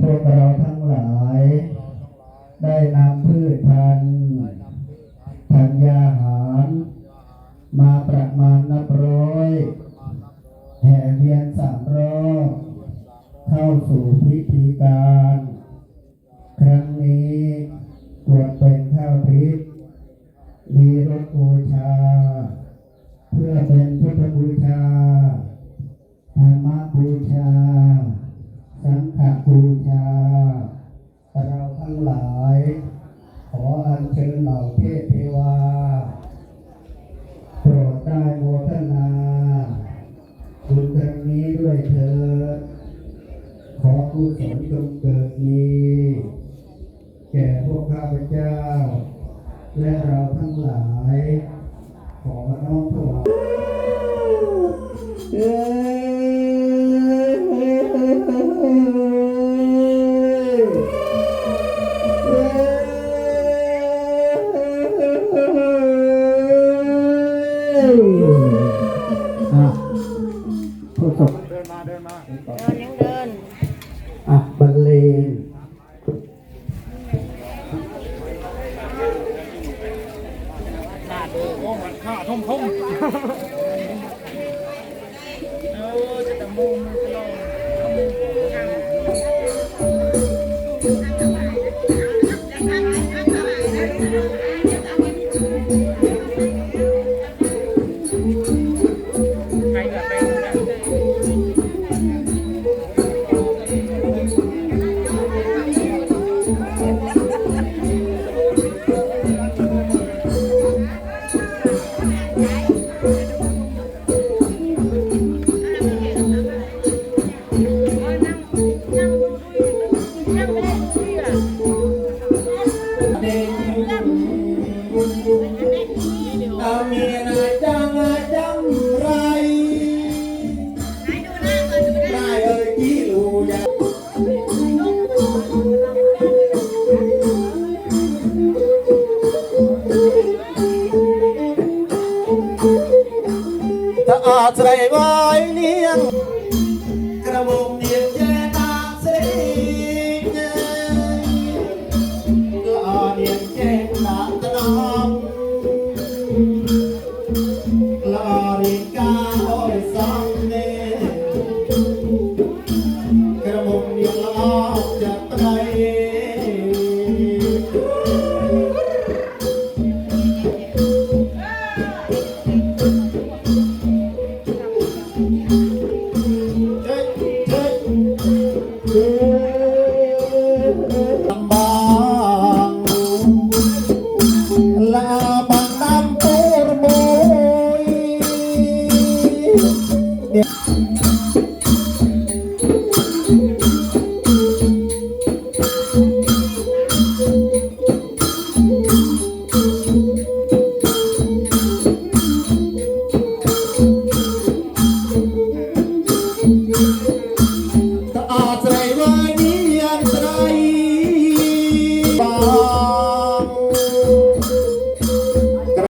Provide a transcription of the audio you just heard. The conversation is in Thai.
พวกเราทั้งหลาย ได้นำพืชพันธุ์ธัญญาหาร มาประมาณนับร้อยแห่เวียนสามรอบเข้าสู่พิธีการ ครั้งนี้ควรเป็นข้าวทิพย์มีรถบูชา เพื่อเป็น ขออัญเชิญเหล่าเทพเทวา โปรดได้โมทนาบุญครั้งนี้ด้วยเถิดขอกุศลจงเกิดมีแก่พวกข้าพเจ้า และเราทั้งหลาย ขอน้อมถวาย อะผู้ศกเดินมาเดินมาเดินยังเดินอะบรรเลงหน้าดูโอ้มันข้าทุ่มทุ่มเออจะตะมุมมันก็ลงใค ถ้าอาจไรไว้เนียงกระวง